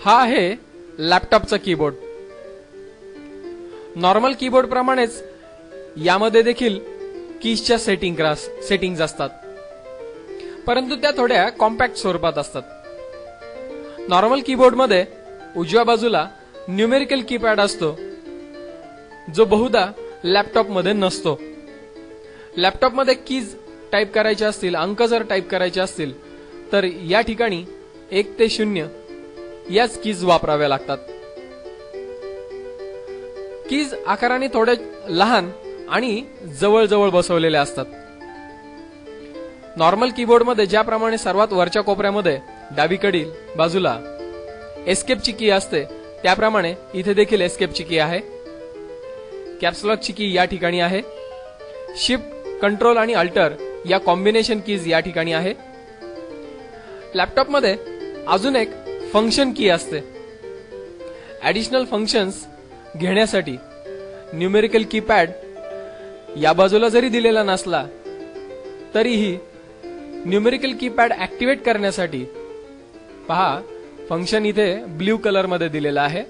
हा आहे लॅपटॉपचा कीबोर्ड नॉर्मल कीबोर्ड प्रमाणेच यामध्ये देखील कीजच्या सेटिंग क्रास सेटिंग्ज असतात. परंतु त्या थोड्या कॉम्पॅक्ट स्वरूपात असतात. नॉर्मल कीबोर्डमध्ये उजव्या बाजूला न्यूमेरिकल कीपॅड असतो जो बहुधा लॅपटॉपमध्ये नसतो. लॅपटॉपमध्ये कीज टाईप करायचे असतील अंक जर टाईप करायचे असतील तर या ठिकाणी एक ते शून्य याच कीज वापराव्या लागतात. कीज आकाराने थोडे लहान आणि जवळजवळ बसवलेल्या असतात. नॉर्मल कीबोर्डमध्ये ज्याप्रमाणे सर्वात वरच्या कोपऱ्यामध्ये डावीकडील बाजूला एस्केपची की असते त्याप्रमाणे इथे देखील एस्केपची की आहे. कॅप्सलॉकची की या ठिकाणी आहे. शिफ्ट कंट्रोल आणि अल्टर या कॉम्बिनेशन कीज या ठिकाणी आहे. लॅपटॉपमध्ये अजून एक फंक्शन की असते. ऍडिशनल फंक्शन्स घेण्यासाठी न्यूमेरिकल कीपॅड या बाजूला जरी दिलेला नसला तरीही न्यूमेरिकल कीपॅड ऍक्टिव्हेट करण्यासाठी पहा फंक्शन इथे ब्ल्यू कलरमध्ये दिलेलं आहे.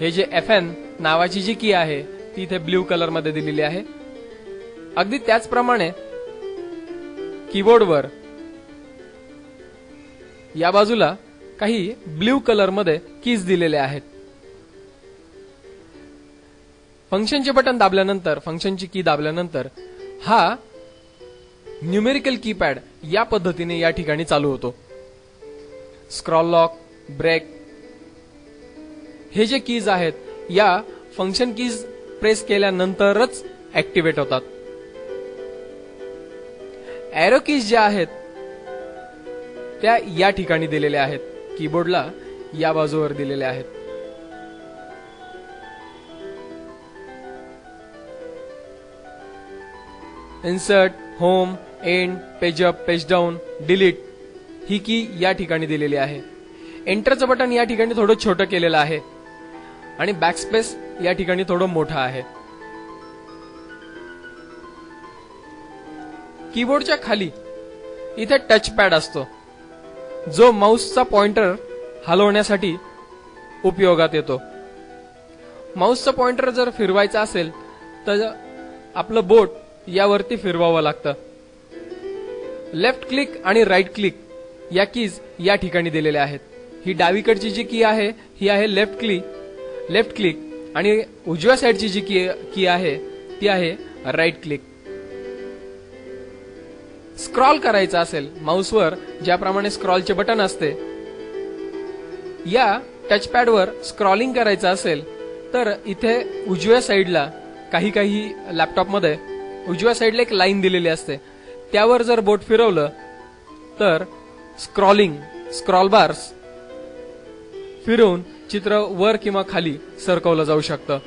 हे जे एफ एन नावाची जी की आहे ती इथे ब्ल्यू कलरमध्ये दिलेली आहे. अगदी त्याचप्रमाणे कीबोर्डवर या बाजूला काही ब्ल्यू कलरमध्ये कीज दिलेले आहेत. फंक्शनचे बटन दाबल्यानंतर फंक्शनची की दाबल्यानंतर हा न्यूमेरिकल कीपॅड या पद्धतीने या ठिकाणी चालू होतो. स्क्रॉल लॉक ब्रेक हे जे कीज आहेत या फंक्शन कीज प्रेस केल्यानंतरच ऍक्टिव्हेट होतात. एरो कीज ज्या आहेत त्या या ठिकाणी दिलेल्या आहेत. कीबोर्डला या बाजूवर दिलेल्या आहेत. Insert home end page up page down delete ही की या ठिकाणी दिलेली आहे. एंटरचं बटन या ठिकाणी थोडं छोटं केलेलं आहे. आणि बॅकस्पेस या ठिकाणी थोडं मोठं आहे. कीबोर्डच्या खाली इथे टच पॅड असतो. जो माऊसचा पॉइंटर हलवण्यासाठी उपयोगात येतो. माऊसचा पॉइंटर जर फिरवायचा असेल तर आपलं बोट यावरती फिरवावं लागतं. लेफ्ट क्लिक आणि राईट क्लिक या कीज या ठिकाणी दिलेल्या आहेत. ही डावीकडची जी की आहे ही आहे लेफ्ट क्लिक लेफ्ट क्लिक आणि उजव्या साईडची जी की की आहे ती आहे राईट क्लिक. स्क्रॉल करायचा असेल माऊसवर ज्याप्रमाणे स्क्रॉलचे बटन असते या टचपॅडवर स्क्रॉलिंग करायचं असेल तर इथे उजव्या साईडला काही काही लॅपटॉपमध्ये उजव्या साईडला एक लाईन दिलेली असते. त्यावर जर बोट फिरवलं तर स्क्रॉलिंग स्क्रॉल बार्स फिरवून चित्र वर किंवा खाली सरकवलं जाऊ शकतं.